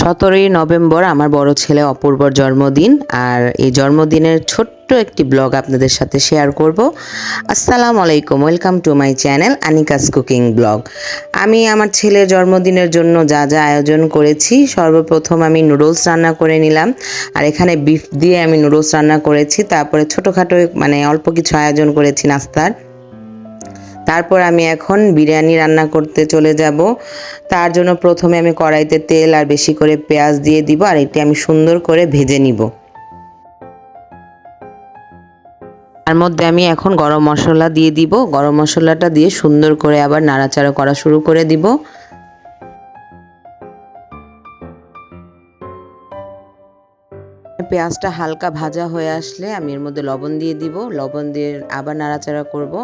সতেরোই নভেম্বর আমার বড় ছেলে অপূর্বর জন্মদিন, আর এই জন্মদিনের ছোট্ট একটি ব্লগ আপনাদের সাথে শেয়ার করব। আসসালামু আলাইকুম, welcome to my channel Anika's cooking blog. আমি আমার ছেলের জন্মদিনের জন্য যা যা আয়োজন করেছি, সর্বপ্রথম আমি নুডলস রান্না করে নিলাম, আর এখানে বিফ দিয়ে আমি নুডলস রান্না করেছি, তারপরে ছোটোখাটো মানে অল্প কিছু আয়োজন করেছি নাস্তার। তারপর আমি এখন বিরিয়ানি রান্না করতে চলে যাব। তার জন্য প্রথমে আমি কড়াইতে তেল আর বেশি করে পেঁয়াজ দিয়ে দিব আর এটি আমি সুন্দর করে ভেজে নিব। তার মধ্যে আমি এখন গরম মশলা দিয়ে দিব। গরম মশলাটা দিয়ে সুন্দর করে আবার নাড়াচাড়া করা শুরু করে দিব। পেঁয়াজটা হালকা ভাজা হয়ে আসলে আমি এর মধ্যে লবণ দিয়ে দিব। লবণ দিয়ে আবার নাড়াচাড়া করব।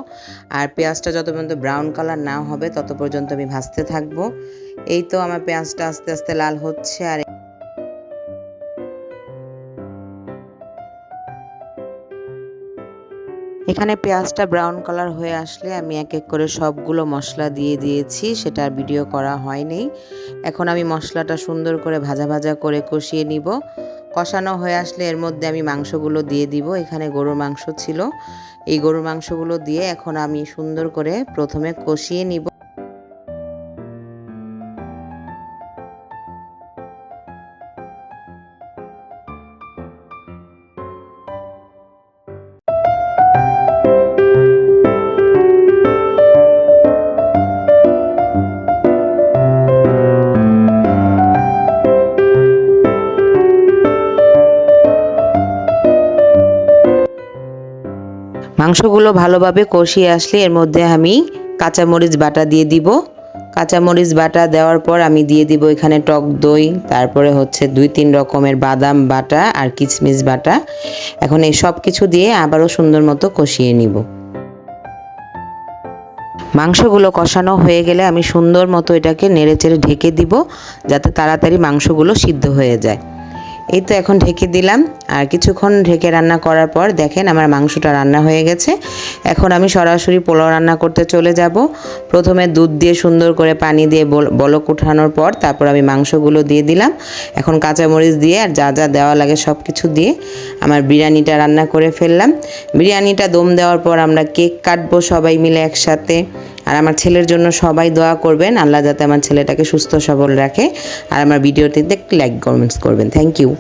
আর পেঁয়াজটা যত পর্যন্ত ব্রাউন কালার না হবে, তত পর্যন্ত আমি ভাজতে থাকব। এই তো আমার পেঁয়াজটা আস্তে আস্তে লাল হচ্ছে আর এখানে পেঁয়াজটা ব্রাউন কালার হয়ে আসলে আমি এক এক করে সবগুলো মশলা দিয়ে দিয়েছি। সেটা ভিডিও করা হয়নি। এখন আমি মশলাটা সুন্দর করে ভাজা ভাজা করে কষিয়ে নিব। কষানো হয়ে আসলে এর মধ্যে আমি মাংসগুলো দিয়ে দিব। এখানে গরুর মাংস ছিল। এই গরুর মাংসগুলো দিয়ে এখন আমি সুন্দর করে প্রথমে কষিয়ে নিব। মাংসগুলো ভালোভাবে কষিয়ে আসলে এর মধ্যে আমি কাঁচামরিচ বাটা দিয়ে দিব। কাঁচামরিচ বাটা দেওয়ার পর আমি দিয়ে দিব এখানে টক দই, তারপরে হচ্ছে দুই তিন রকমের বাদাম বাটা আর কিচমিচ বাটা। এখন এই সব কিছু দিয়ে আবারও সুন্দর মতো কষিয়ে নিব। মাংসগুলো কষানো হয়ে গেলে আমি সুন্দর মতো এটাকে নেড়ে চেড়ে ঢেকে দিব, যাতে তাড়াতাড়ি মাংসগুলো সিদ্ধ হয়ে যায়। এই তো এখন ঢেকে দিলাম। আর কিছুক্ষণ ঢেকে রান্না করার পর দেখেন আমার মাংসটা রান্না হয়ে গেছে। এখন আমি সরাসরি পোলাও রান্না করতে চলে যাব। প্রথমে দুধ দিয়ে সুন্দর করে পানি দিয়ে বলক উঠানোর পর তারপর আমি মাংসগুলো দিয়ে দিলাম। এখন কাঁচামরিচ দিয়ে আর যা যা দেওয়া লাগে সব কিছু দিয়ে আমার বিরিয়ানিটা রান্না করে ফেললাম। বিরিয়ানিটা দম দেওয়ার পর আমরা কেক কাটবো সবাই মিলে একসাথে। আর আমার ছেলের জন্য সবাই দোয়া করবেন। আল্লাহ যাতে আমার ছেলেটাকে সুস্থ সবল রাখে। আর আমার ভিডিওটিতে লাইক কমেন্টস করবেন। Thank you